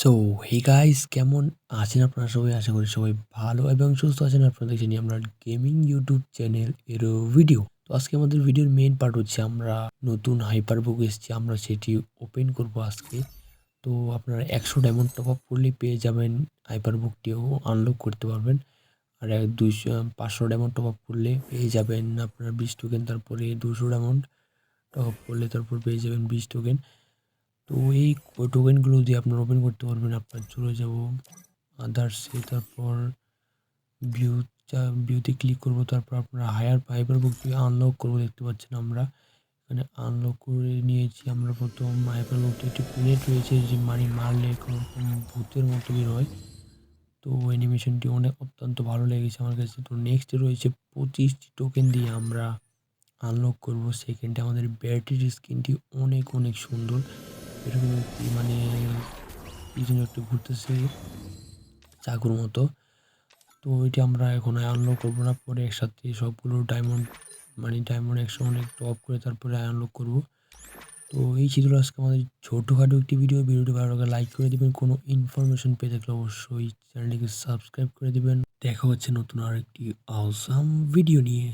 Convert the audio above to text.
So hey guys কেমন আছেন আপনারা সবাই? আশা করি সবাই ভালো এবং সুস্থ আছেন। আপনারা দেখছেন আমরা গেমিং ইউটিউব চ্যানেল এর ভিডিও তো আজকে আমাদের ভিডিওর মেইন পার্ট হচ্ছে আমরা নতুন হাইপার বুক এসেছি। আমরা সেটি ওপেন করব আজকে। তো আপনারা একশো ডায়মন্ড টপ আপ করলেই পেয়ে যাবেন হাইপার বুকটিও আনলক করতে পারবেন। আর এক দুইশো পাঁচশো ডায়মন্ড টপ আপ করলে পেয়ে যাবেন আপনার বিশ টোকেন তারপরে দুশো ডায়মন্ড টপ আপ করলে তারপর পেয়ে যাবেন বিশ টোকেন তো এই টোকেনগুলো দিয়ে আপনারা ওপেন করতে পারবেন। আপনার চলে যাব আদার্সে তারপর ভিউ ভিউতে ক্লিক করব, তারপর আপনার হায়ার ফাইবার বুক দিয়ে আনলক করব, দেখতে পাচ্ছেন আমরা। এখানে আনলক করে নিয়েছি আমরা প্রথম হাইপার বুকটি একটি প্লেট রয়েছে যে মানি মারলে এরকম ভূতের মতো বের হয়। তো অ্যানিমেশনটি অনেক অত্যন্ত ভালো লেগেছে আমার কাছে। তো নেক্সট রয়েছে পঁচিশটি টোকেন দিয়ে আমরা আনলক করব। সেকেন্ডে আমাদের ব্যাটারির স্ক্রিনটি অনেক অনেক সুন্দর। এরকম একটি মানে কি যেন একটু ঘুরতেছে চাকুর মতো। তো ওইটি আমরা এখন আনলক করব না, পরে একসাথে সবগুলো ডায়মন্ড মানে ডায়মন্ড একশো অনেক টপ করে তারপরে আনলক করব। তো এই ছিল আজকে আমাদের ছোটোখাটো একটি ভিডিও ভিডিওটি ভালো লাগে লাইক করে দেবেন। কোনো ইনফরমেশন পেয়ে থাকলে অবশ্যই চ্যানেলটিকে সাবস্ক্রাইব করে দেবেন। দেখা হচ্ছে নতুন আরেকটি আওসাম ভিডিও নিয়ে।